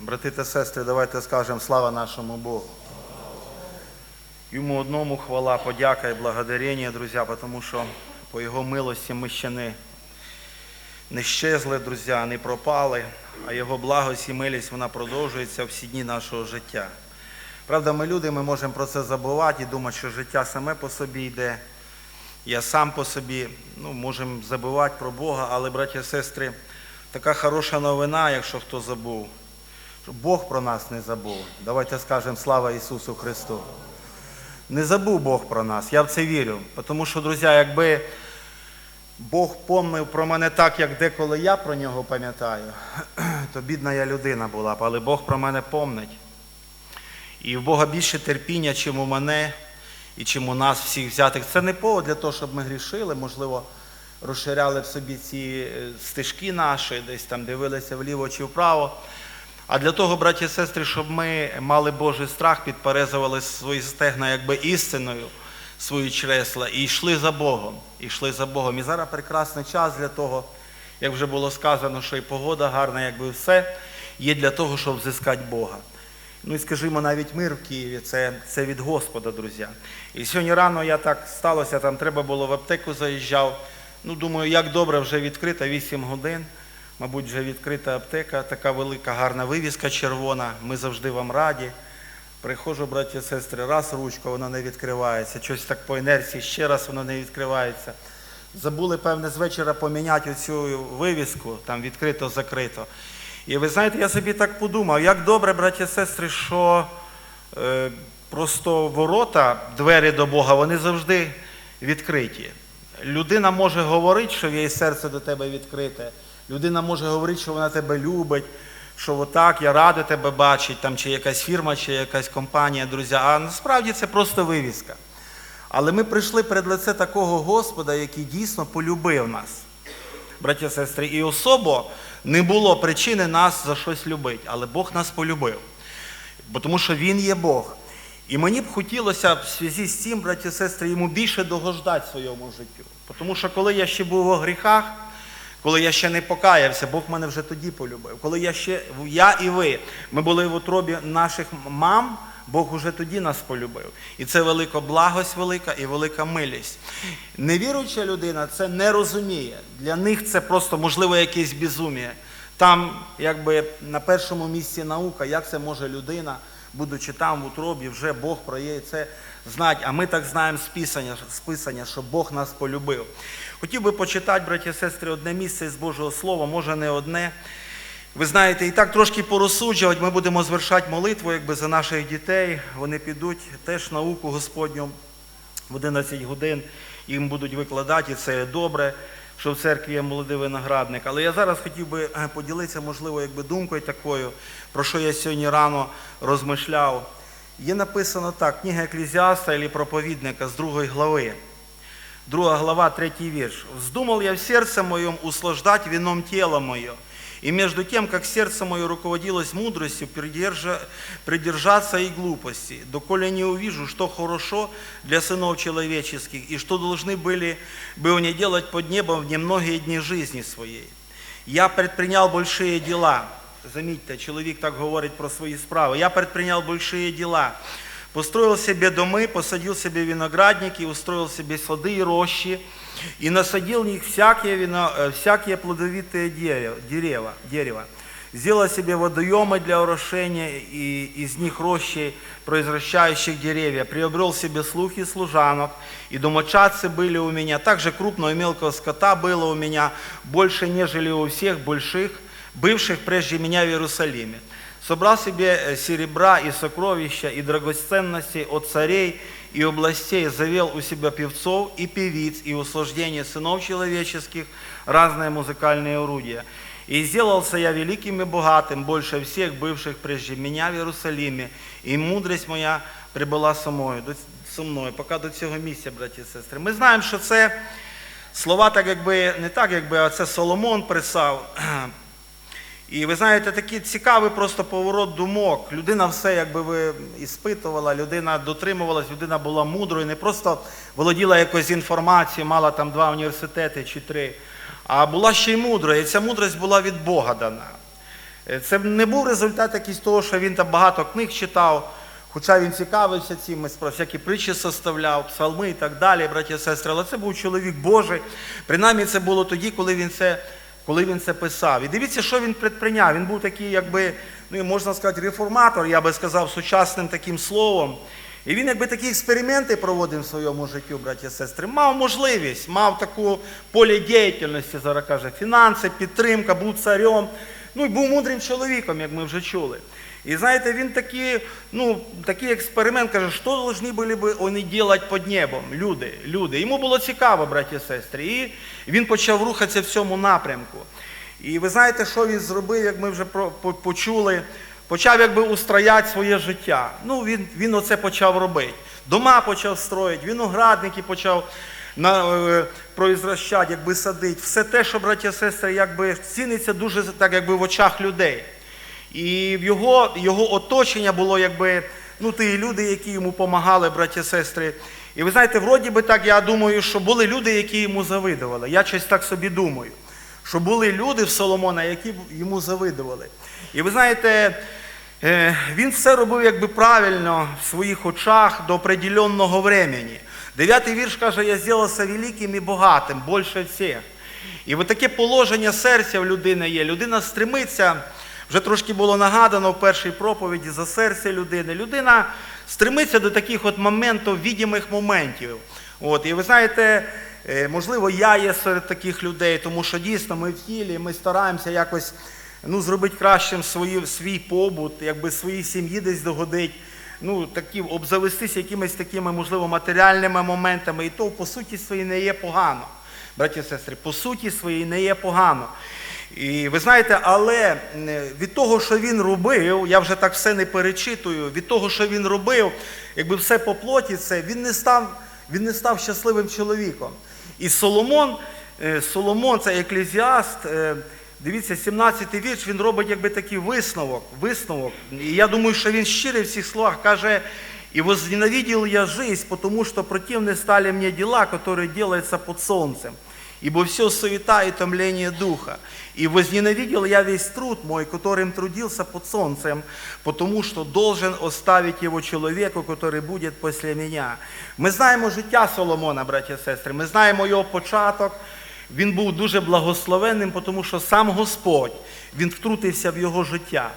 Брати та сестри, давайте скажемо слава нашому Богу. Йому одному хвала, подяка і благодарення, друзі, тому що по Його милості ми ще не, не щезли, друзі, не пропали, а Його благость і милість вона продовжується всі дні нашого життя. Правда, ми люди, ми можемо про це забувати і думати, що життя саме по собі йде. Я сам по собі, ну, можемо забувати про Бога, але, браті і сестри, така хороша новина, якщо хто забув, що Бог про нас не забув. Давайте скажемо слава Ісусу Христу. Не забув Бог про нас, я в це вірю. Тому що, друзі, якби Бог помнив про мене так, як деколи я про нього пам'ятаю, то бідна я людина була б, але Бог про мене помнить. І в Бога більше терпіння, чим у мене і чим у нас всіх взятих. Це не повод для того, щоб ми грішили, можливо, розширяли в собі ці е, стежки наші, десь там дивилися вліво чи вправо. А для того, браті і сестри, щоб ми мали Божий страх, підперезували свої стегна якби істиною, свої чресла, і йшли за Богом. І йшли за Богом. І зараз прекрасний час для того, як вже було сказано, що і погода гарна, якби все, є для того, щоб взискати Бога. Ну і скажімо, навіть мир в Києві це, це від Господа, друзі. І сьогодні рано я так сталося, там треба було в аптеку заїжджав. Ну, думаю, як добре вже відкрита 8 годин. Мабуть, вже відкрита аптека, така велика, гарна вивіска червона. Ми завжди вам раді. Приходжу, браті і сестри, раз ручка, вона не відкривається. Щось так по інерції, ще раз воно не відкривається. Забули, певне, з вечора поміняти оцю вивіску, там відкрито-закрито. І ви знаєте, я собі так подумав, як добре, браті і сестри, що е, просто ворота, двері до Бога, вони завжди відкриті. Людина може говорити, що її серце до тебе відкрите. Людина може говорити, що вона тебе любить, що отак, я радий тебе бачити, там, чи якась фірма, чи якась компанія, друзі. А насправді це просто вивіска. Але ми прийшли перед лице такого Господа, який дійсно полюбив нас, браті і сестри, і особо не було причини нас за щось любити, але Бог нас полюбив. Бо тому що Він є Бог. І мені б хотілося в зв'язку з цим, браті і сестри, йому більше догождати своєму життю. Тому що коли я ще був у гріхах, коли я ще не покаявся, Бог мене вже тоді полюбив. Коли я ще, я і ви, ми були в утробі наших мам, Бог уже тоді нас полюбив. І це велика благость велика і велика милість. Невіруюча людина це не розуміє. Для них це просто, можливо, якесь безуміє. Там, якби на першому місці наука, як це може людина, будучи там в утробі, вже Бог про її це знати. А ми так знаємо з Писання, що Бог нас полюбив. Хотів би почитати, браті і сестри, одне місце з Божого Слова, може не одне. Ви знаєте, і так трошки порозсуджувати, ми будемо звершати молитву якби за наших дітей. Вони підуть теж науку Господню в 11 годин, їм будуть викладати, і це добре, що в церкві є молодий виноградник. Але я зараз хотів би е, поділитися, можливо, якби думкою такою, про що я сьогодні рано розмишляв. Є написано так, книга Еклезіаста або проповідника з другої глави. Друга глава, третий вірш. «Вздумал я в сердце моем услаждать вином тело мое, и между тем, как сердце мое руководилось мудростью, придержа, придержаться и глупости, доколе не увижу, что хорошо для сынов человеческих, и что должны были бы они делать под небом в немногие дни жизни своей. Я предпринял большие дела». Замітьте, чоловік так говорить про свої справи. «Я предпринял большие дела». Построил себе домы, посадил себе виноградники, устроил себе сады и рощи, и насадил в них всякие, вино, э, всякие плодовитые дерева, дерева. Сделал себе водоемы для орошения, и из них рощи, произвращающих деревья. Приобрел себе слух и служанок, и домочадцы были у меня. Также крупного и мелкого скота было у меня больше, нежели у всех больших, бывших прежде меня в Иерусалиме собрал себе э, серебра и сокровища, и драгоценности от царей и областей, завел у себя певцов и певиц, и услаждение сынов человеческих, разные музыкальные орудия. И сделался я великим и богатым, больше всех бывших прежде меня в Иерусалиме, и мудрость моя прибула со мною, до- со мною, поки до цього місця, браті і сестри. Ми знаємо, що це слова так якби не так, якби, а це Соломон писав. і ви знаєте, такий цікавий просто поворот думок. Людина все, якби ви іспитувала, людина дотримувалась, людина була мудрою, не просто володіла якоюсь інформацією, мала там два університети чи три, а була ще й мудрою. І ця мудрость була від Бога дана. Е, Це не був результат якийсь того, що він там багато книг читав, хоча він цікавився цим, всякі притчі составляв, псалми і так далі, браті і сестри. Але це був чоловік Божий. Принаймні це було тоді, коли він це, коли він це писав. І дивіться, що він предприйняв. Він був такий, якби, ну можна сказати, реформатор, я би сказав, сучасним таким словом. І він якби такі експерименти проводив в своєму житті, браті і сестри, мав можливість, мав таку поле діяльності, зараз каже, фінанси, підтримка, був царем. Ну і був мудрим чоловіком, як ми вже чули. І знаєте, він такий, ну, такий експеримент каже, що повинні були б вони робити під небом? Люди, люди. Йому було цікаво, браті і сестри. І він почав рухатися в цьому напрямку. І ви знаєте, що він зробив, як ми вже почули, почав якби устрояти своє життя. Ну, він, він оце почав робити. Дома почав строїти, виноградники почав на, е, произвращати, якби садити. Все те, що, браття і сестри, якби ціниться дуже так, якби в очах людей. І в його, його оточення було якби, ну, ті люди, які йому допомагали, браті сестри. І ви знаєте, вроді би так, я думаю, що були люди, які йому завидували. Я щось так собі думаю, що були люди в Соломона, які йому завидували. І ви знаєте, е, він все робив якби правильно в своїх очах до определенного времени. Дев'ятий вірш каже, я зробився великим і багатим, більше всіх. І от таке положення серця в людини є. Людина стремиться, вже трошки було нагадано в першій проповіді за серце людини. Людина стремиться до таких от моментів, відомих моментів. От, і ви знаєте, е, можливо, я є серед таких людей, тому що дійсно ми в тілі, ми стараємося якось ну, зробити кращим свої, свій побут, якби своїй сім'ї десь догодить. Ну, такі, обзавестися якимись такими, можливо, матеріальними моментами, і то по суті своїй не є погано браті і сестри, по суті своїй не є погано. І ви знаєте, але е, від того, що він робив, я вже так все не перечитую, від того, що він робив, якби все по плоті, це він не став, він не став щасливим чоловіком. І Соломон, е, Соломон, це еклезіаст, е, дивіться, 17-й вірш, він робить якби такий висновок. висновок. І я думаю, що він щирий в цих словах каже, И возненавидел я жизнь, потому что противны стали мне дела, которые делаются под солнцем. Ибо все суета и томление духа. И возненавидел я весь труд мой, которым трудился под солнцем, потому что должен оставить его человеку, который будет после меня. Ми знаємо життя Соломона, браті і сестри, ми знаємо його початок. Він був дуже благословенним, тому що сам Господь він втрутився в його життя.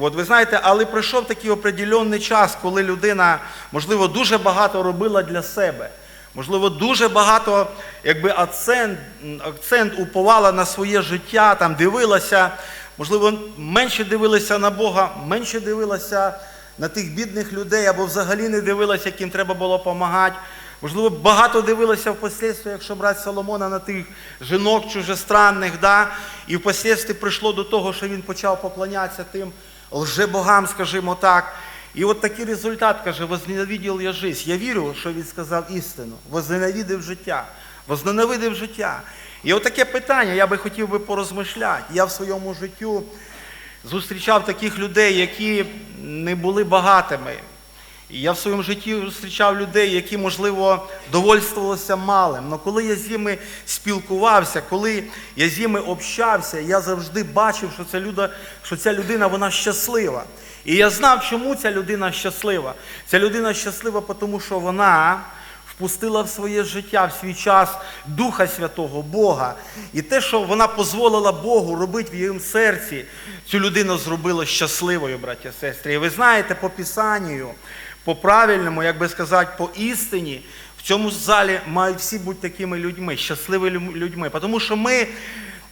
От ви знаєте, але прийшов такий определенний час, коли людина, можливо, дуже багато робила для себе. Можливо, дуже багато якби, акцент, акцент уповала на своє життя, там, дивилася, можливо, менше дивилася на Бога, менше дивилася на тих бідних людей, або взагалі не дивилася, яким треба було допомагати. Можливо, багато дивилася впоследствии, якщо брати Соломона на тих жінок чужестранних, да? і впоследствии прийшло до того, що він почав поклонятися тим лжебогам, скажімо так. І от такий результат каже, возненавидів я життя. Я вірю, що він сказав істину. Возненавидив життя. Возненавидив життя. І от таке питання, я би хотів би порозмишляти. Я в своєму життю зустрічав таких людей, які не були багатими. І я в своєму житті зустрічав людей, які, можливо, довольствувалися малим. Але коли я з ними спілкувався, коли я з ними общався, я завжди бачив, що ця, люда, що ця людина вона щаслива. І я знав, чому ця людина щаслива. Ця людина щаслива, тому що вона впустила в своє життя, в свій час Духа Святого, Бога. І те, що вона дозволила Богу робити в її серці, цю людину зробило щасливою, браття і сестри. І ви знаєте, по Писанню, по правильному, як би сказати, по істині, в цьому залі мають всі бути такими людьми, щасливими людьми. Тому що ми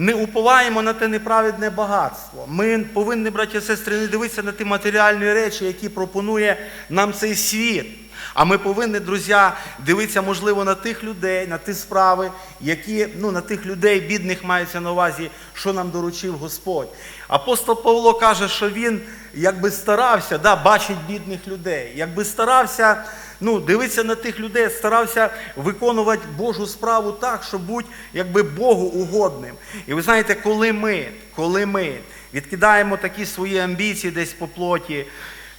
не уповаємо на те неправедне багатство. Ми повинні, браті і сестри, не дивитися на ті матеріальні речі, які пропонує нам цей світ. А ми повинні, друзі, дивитися, можливо, на тих людей, на ті справи, які, ну, на тих людей, бідних мається на увазі, що нам доручив Господь. Апостол Павло каже, що він якби старався, да, бачить бідних людей, якби старався ну, дивитися на тих людей, старався виконувати Божу справу так, щоб бути якби Богу угодним. І ви знаєте, коли ми, коли ми відкидаємо такі свої амбіції десь по плоті,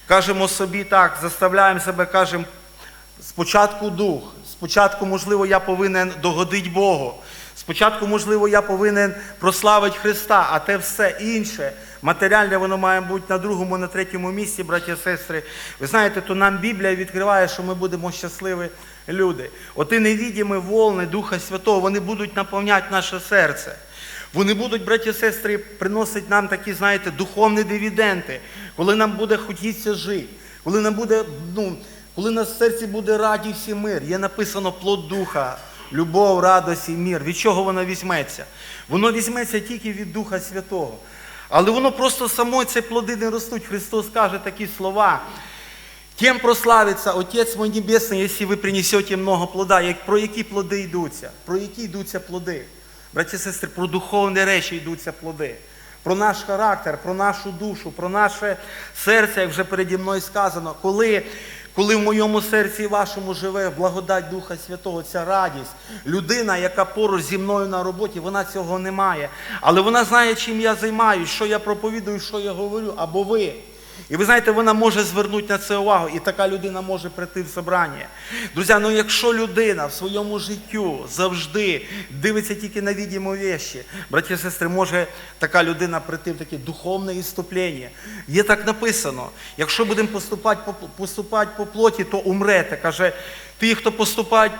кажемо собі так, заставляємо себе, кажемо, спочатку дух, спочатку, можливо, я повинен догодити Богу. Спочатку, можливо, я повинен прославити Христа, а те все інше, матеріальне, воно має бути на другому, на третьому місці, браті і сестри. Ви знаєте, то нам Біблія відкриває, що ми будемо щасливі люди. Оті невідімі волни Духа Святого, вони будуть наповняти наше серце. Вони будуть, браті і сестри, приносити нам такі, знаєте, духовні дивіденти, коли нам буде хотітися жити, коли нам буде, ну, коли на серці буде радість і мир. Є написано плод духа, любов, радость і мир. Від чого воно візьметься? Воно візьметься тільки від Духа Святого. Але воно просто само, ці плоди не ростуть. Христос каже такі слова. Тем прославиться Отець мой Небесний, якщо ви принесете много плода. Як, про які плоди йдуться? Про які йдуться плоди? Браті і сестри, про духовні речі йдуться плоди. Про наш характер, про нашу душу, про наше серце, як вже переді мною сказано, коли, коли в моєму серці і вашому живе благодать Духа Святого, ця радість, людина, яка поруч зі мною на роботі, вона цього не має. Але вона знає, чим я займаюсь, що я проповідую, що я говорю, або ви. І ви знаєте, вона може звернути на це увагу, і така людина може прийти в собрання. Друзі, ну якщо людина в своєму життю завжди дивиться тільки на відімі вещі, браті і сестри, може така людина прийти в таке духовне іступлення. Є так написано, якщо будемо поступати по, поступати по плоті, то умрете. Каже, ті, хто поступають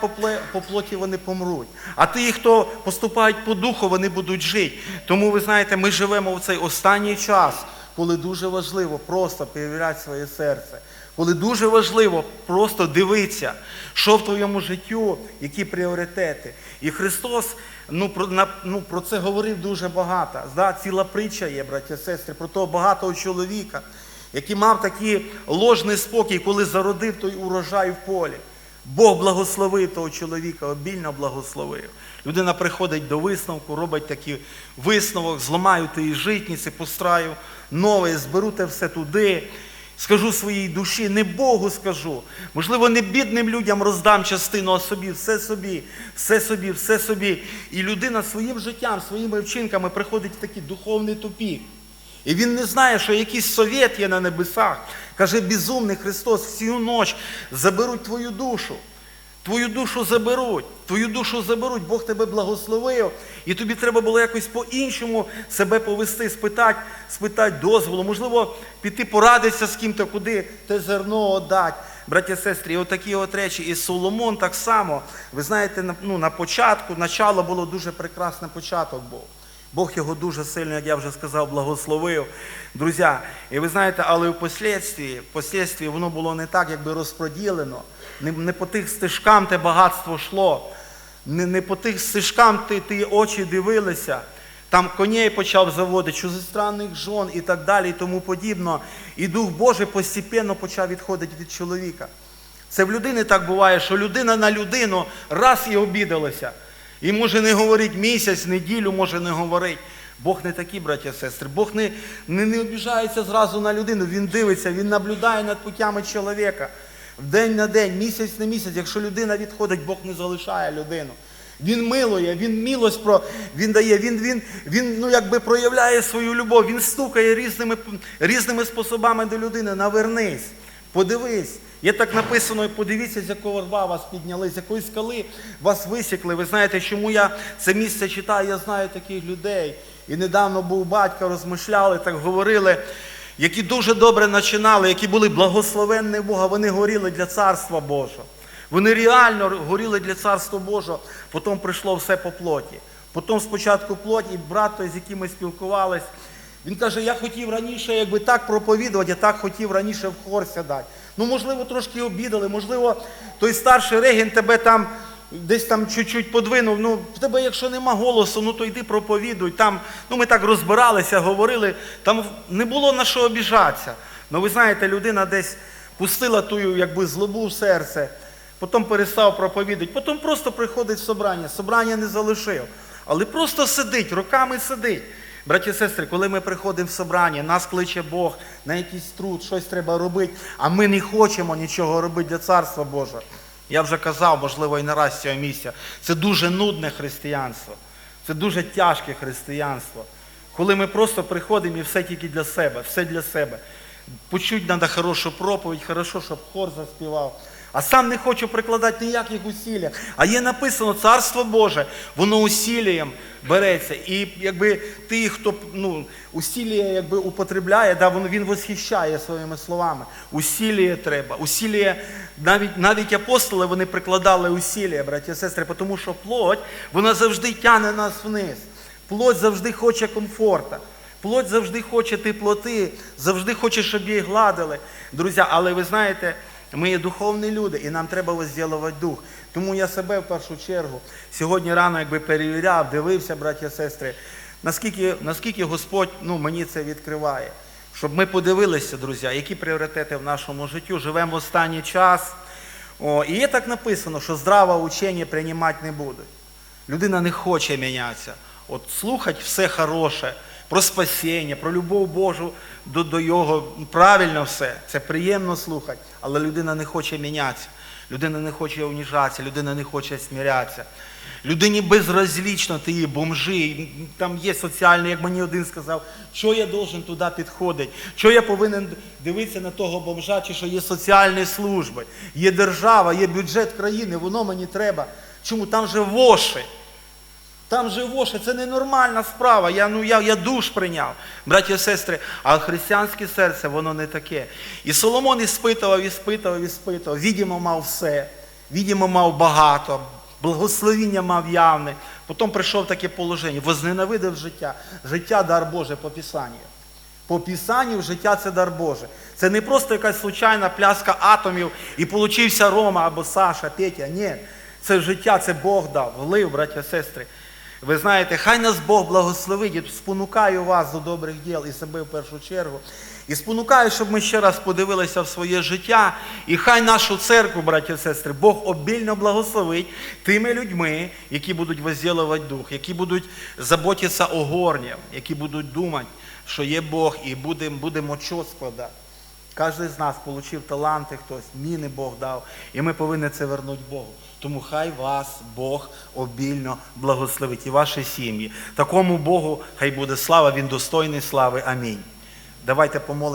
по плоті, вони помруть. А ті, хто поступають по духу, вони будуть жити. Тому ви знаєте, ми живемо в цей останній час коли дуже важливо просто перевіряти своє серце, коли дуже важливо просто дивитися, що в твоєму життю, які пріоритети. І Христос ну, про, на, ну, про це говорив дуже багато. Да, ціла притча є, браття сестри, про того багатого чоловіка, який мав такий ложний спокій, коли зародив той урожай в полі. Бог благословив того чоловіка, обільно благословив. Людина приходить до висновку, робить такий висновок, зламаю тієї житниці, постраю нове, зберу те все туди. Скажу своїй душі, не Богу скажу. Можливо, не бідним людям роздам частину, а собі, все собі, все собі, все собі. І людина своїм життям, своїми вчинками приходить в такий духовний тупік. І він не знає, що якийсь совєт є на небесах. Каже, безумний Христос, всю ніч заберуть твою душу. Твою душу заберуть, твою душу заберуть, Бог тебе благословив, і тобі треба було якось по-іншому себе повести, спитати, спитати дозволу, можливо, піти порадитися з ким-то, куди те зерно віддати. Браті і сестри, і отакі от речі. І Соломон так само, ви знаєте, на, ну, на початку, начало було дуже прекрасний початок був. Бог його дуже сильно, як я вже сказав, благословив. Друзі, і ви знаєте, але впоследствии, впоследствии воно було не так, якби розподілено. Не, не по тих стежкам те багатство йшло, не, не по тих стежкам ти, ти очі дивилися. Там коней почав заводити, чужестранних жон і так далі, і тому подібно. І Дух Божий постепенно почав відходити від чоловіка. Це в людини так буває, що людина на людину раз і обідалася. І може не говорить місяць, неділю, може не говорить. Бог не такий, браття і сестри. Бог не, не, не обіжається зразу на людину. Він дивиться, він наблюдає над путями чоловіка. День на день, місяць на місяць. Якщо людина відходить, Бог не залишає людину. Він милує, він милость про він дає, він, він, він ну, якби проявляє свою любов, він стукає різними, різними способами до людини. Навернись, подивись. Є так написано, подивіться, з якого рва вас підняли, з якої скали вас висікли. Ви знаєте, чому я це місце читаю, я знаю таких людей. І недавно був батько, розмишляли, так говорили, які дуже добре починали, які були благословенні Бога, вони горіли для Царства Божого. Вони реально горіли для Царства Божого, потім прийшло все по плоті. Потім спочатку плоть, і брат, з яким ми спілкувались, він каже, я хотів раніше якби так проповідувати, я так хотів раніше в хор сідати. Ну, можливо, трошки обідали, можливо, той старший регін тебе там десь там чуть-чуть подвинув. Ну, в тебе, якщо нема голосу, ну то йди проповідуй. Там, ну ми так розбиралися, говорили, там не було на що обіжатися. Ну, ви знаєте, людина десь пустила ту якби злобу в серце, потім перестав проповідати, потім просто приходить в собрання. Собрання не залишив, але просто сидить, роками сидить. Браті і сестри, коли ми приходимо в собрання, нас кличе Бог на якийсь труд, щось треба робити, а ми не хочемо нічого робити для Царства Божого. Я вже казав, можливо, і не раз цього місця. Це дуже нудне християнство, це дуже тяжке християнство. Коли ми просто приходимо і все тільки для себе, все для себе. Почуть треба хорошу проповідь, хорошо, щоб хор заспівав. А сам не хочу прикладати ніяких усілля. А є написано, царство Боже, воно усілієм береться. І якби ти, хто ну, усілля якби употребляє, да, він, восхищає своїми словами. Усілля треба. Усілля, навіть, навіть апостоли вони прикладали усілля, браті і сестри, тому що плоть, вона завжди тягне нас вниз. Плоть завжди хоче комфорта. Плоть завжди хоче теплоти, завжди хоче, щоб її гладили. Друзі, але ви знаєте, ми є духовні люди, і нам треба возділувати дух. Тому я себе в першу чергу сьогодні рано якби перевіряв, дивився, браті сестри, наскільки, наскільки Господь ну, мені це відкриває. Щоб ми подивилися, друзі, які пріоритети в нашому житті. Живемо в останній час. О, і є так написано, що здраве учення приймати не будуть. Людина не хоче мінятися. От слухать все хороше, про спасіння, про любов Божу до, до Його. Правильно все, це приємно слухати, але людина не хоче мінятися. Людина не хоче уніжатися, людина не хоче смірятися. Людині безразлічно ти є бомжи, там є соціальний, як мені один сказав, що я должен туди підходити, що я повинен дивитися на того бомжа, чи що є соціальні служби, є держава, є бюджет країни, воно мені треба. Чому? Там же воші. Там же воші, це ненормальна справа. Я, ну, я, я душ прийняв, браті і сестри, а християнське серце, воно не таке. І Соломон іспитував, іспитував, іспитував. Відімо мав все, відімо мав багато, благословіння мав явне. Потім прийшов таке положення, возненавидив життя. Життя дар Боже по Писанню. По Писанню життя це дар Боже. Це не просто якась случайна пляска атомів і получився Рома або Саша, Петя. Ні. Це життя, це Бог дав, влив, браття і сестри. Ви знаєте, хай нас Бог благословить, і спонукаю вас до добрих діл і себе в першу чергу. І спонукаю, щоб ми ще раз подивилися в своє життя. І хай нашу церкву, браті і сестри, Бог обільно благословить тими людьми, які будуть возділувати дух, які будуть заботитися о горні, які будуть думати, що є Бог, і будемо будемо чот складати. Кожен з нас отримав таланти, хтось, міни Бог дав, і ми повинні це вернути Богу. Тому хай вас Бог обільно благословить і ваші сім'ї. Такому Богу хай буде слава, Він достойний слави. Амінь. Давайте помолимо.